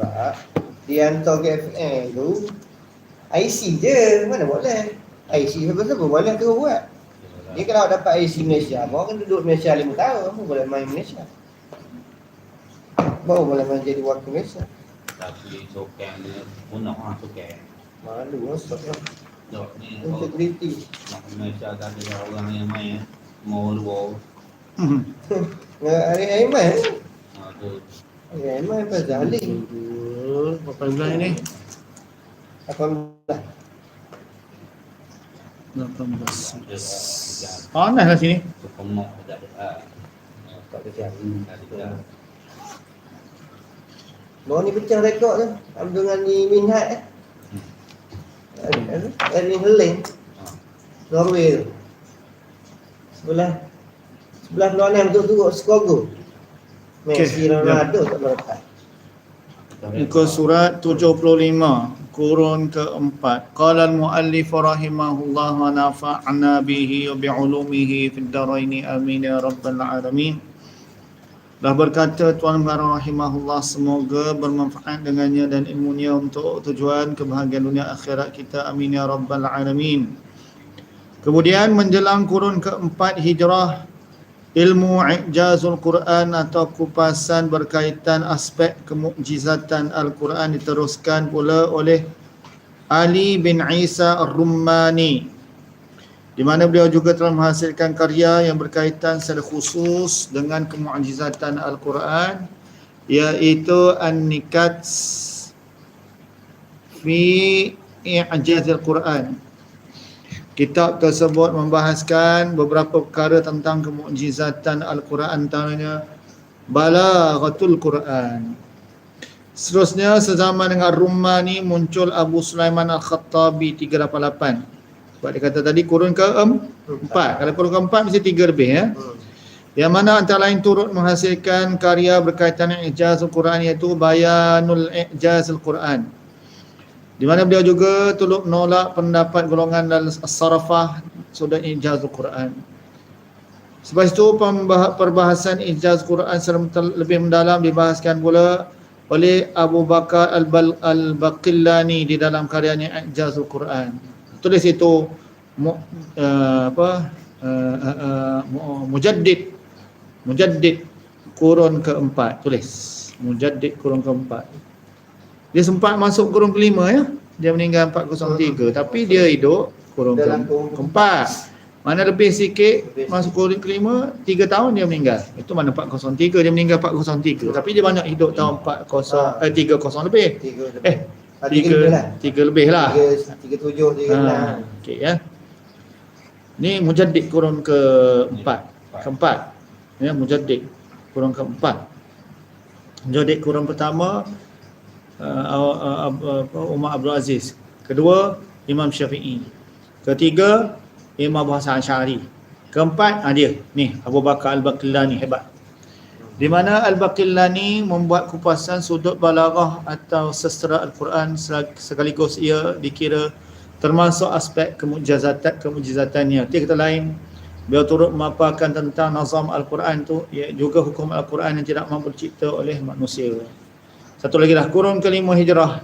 Sebab dia hantar ke FN tu IC je, mana boleh IC siapa-siapa boleh terus buat. Dia kalau dapat IC Malaysia, baru kan duduk Malaysia 5 tahun Baru boleh main Malaysia. Baru boleh main jadi wakil Malaysia. Tapi sokan dia punah lah sokan. Malu lah kalau Integriti nak Malaysia tak ada orang yang main. Mau luar. Hari Aiman Ha tu. Hari Aiman apa Zalim Berapa bulan ini? 18 18. Dia dia Panas lah sini. Sokong tak ada. Ah. Baru ni pecah rekod tu. Abdul Ghani Minhat eh. Erling Haaland Norway tu. Sebelah. Sebelah peluang enam tu turut skor gol Messi Ronaldo tak melekat Muka surat 75 kurun keempat. Qala al-muallif rahimahullah wa nafa'na bihi wa bi'ulumihi fid dharain amin ya rabbal alamin. Dah berkata Tuan Bara rahimahullah semoga bermanfaat dengannya dan ilmunya untuk tujuan kebahagiaan dunia akhirat kita amin ya rabbal alamin. Kemudian menjelang kurun keempat hijrah ilmu ijazul Quran atau kupasan berkaitan aspek kemukjizatan Al-Quran diteruskan pula oleh Ali bin Isa Ar-Rummani di mana beliau juga telah menghasilkan karya yang berkaitan secara khusus dengan kemukjizatan Al-Quran iaitu An-Nikat fi I'jazil Quran Kitab tersebut membahaskan beberapa perkara tentang kemukjizatan Al-Quran antaranya Balaghatul Quran. Seterusnya sezaman dengan Rumani muncul Abu Sulaiman Al-Khattabi 388. Sebab dia kata tadi kurun ke empat. Kalau kurun keempat mesti tiga lebih ya. Yang mana antara lain turut menghasilkan karya berkaitan dengan ijaz Al-Quran iaitu Bayanul Ijaz Al-Quran. Di mana beliau juga turut menolak pendapat golongan dalam as-sarafah sudah ijaz Al-Quran. Sebab itu perbahasan ijaz Quran secara mental- lebih mendalam dibahaskan pula oleh Abu Bakar Al-Baqillani di dalam karyanya Ijaz Al-Quran. Tulis itu uh, apa uh, uh, uh, mu- mujaddid mujaddid kurun keempat tulis mujaddid kurun keempat dia sempat masuk kurun kelima ya. Dia meninggal 403 tapi dia hidup kurun ke, Dalam kurun keempat. Mana lebih sikit masuk kurun kelima 3 tahun dia meninggal. Itu mana 403 dia meninggal 403 tapi dia banyak hidup tahun 40 eh 30 lebih. Tiga lebih Eh Ah, tiga lebih lah 3 lebih lah. Tiga, tiga tujuh, tiga enam Ha, okey ya. Ni mujaddid kurun keempat. Keempat. Ya, mujaddid kurun keempat. Mujaddid kurun pertama uh, uh, uh, Umar Abdul Aziz. Kedua Imam Syafi'i. Ketiga Imam Abu Hasan Asy'ari. Keempat ah, dia ni Abu Bakar Al-Baqillani hebat. Di mana Al-Baqillani membuat kupasan sudut balaghah atau sastra Al-Quran sekaligus ia dikira termasuk aspek kemujizatan kemujizatannya. Dia kata lain beliau turut memaparkan tentang nazam Al-Quran tu ia juga hukum Al-Quran yang tidak mampu dicipta oleh manusia. Satu lagi lah kurun kelima hijrah.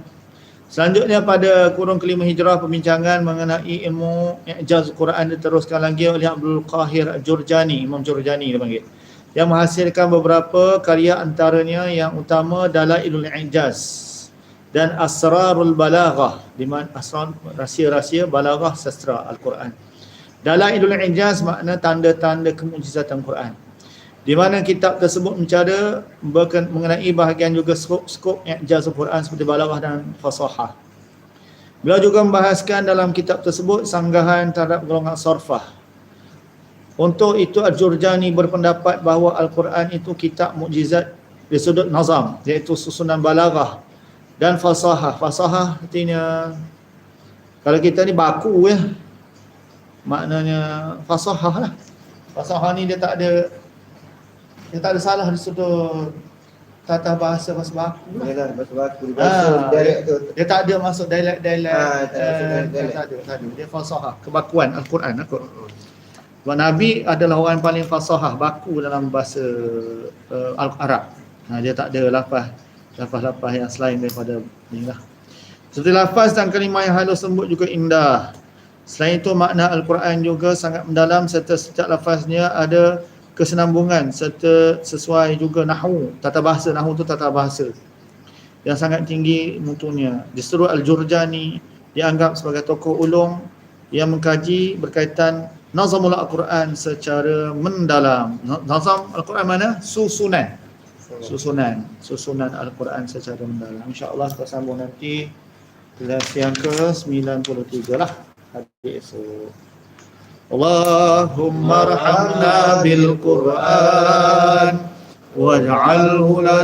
Selanjutnya pada kurun kelima hijrah pembincangan mengenai ilmu I'jaz Quran diteruskan lagi oleh Abdul Qahir Jurjani, Imam Jurjani dia panggil. Yang menghasilkan beberapa karya antaranya yang utama Dalailul I'jaz dan Asrarul Balaghah di mana asrar rahsia-rahsia balaghah sastra Al-Quran. Dalailul I'jaz makna tanda-tanda kemujizatan Quran. Di mana kitab tersebut mencara mengenai bahagian juga skop-skop i'jaz Al-Quran seperti balaghah dan fasahah. Beliau juga membahaskan dalam kitab tersebut sanggahan terhadap golongan sorfah. Untuk itu Al-Jurjani berpendapat bahawa Al-Quran itu kitab mukjizat dari sudut nazam iaitu susunan balaghah dan fasahah. Fasahah artinya kalau kita ni baku ya maknanya fasahah lah. Fasahah ni dia tak ada dia tak ada salah di sudut tata bahasa bahasa baku lah. Yalah, bahasa baku di bahasa Ah, dialek tu Dia tak ada masuk dialek-dialek. Ah, tak ada masuk eh, dialek-dialek. tak ada, tak ada. Dia fasahah, kebakuan Al-Quran. Aku. Sebab Nabi adalah orang paling fasahah, baku dalam bahasa uh, Al-Arab. Ha, dia tak ada lafaz lafaz-lafaz yang selain daripada ni lah. Seperti lafaz dan kalimah yang halus lembut juga indah. Selain itu makna Al-Quran juga sangat mendalam serta setiap lafaznya ada kesenambungan serta sesuai juga nahu, tata bahasa. Nahu tu tata bahasa yang sangat tinggi mutunya. Justru Al-Jurjani dianggap sebagai tokoh ulung yang mengkaji berkaitan nazamul Al-Quran secara mendalam. Nazam Al-Quran mana? Susunan. Susunan. Susunan Al-Quran secara mendalam. InsyaAllah kita sambung nanti kelas yang ke-93 lah. Hari esok. اللهم ارحمنا بالقرآن واجعله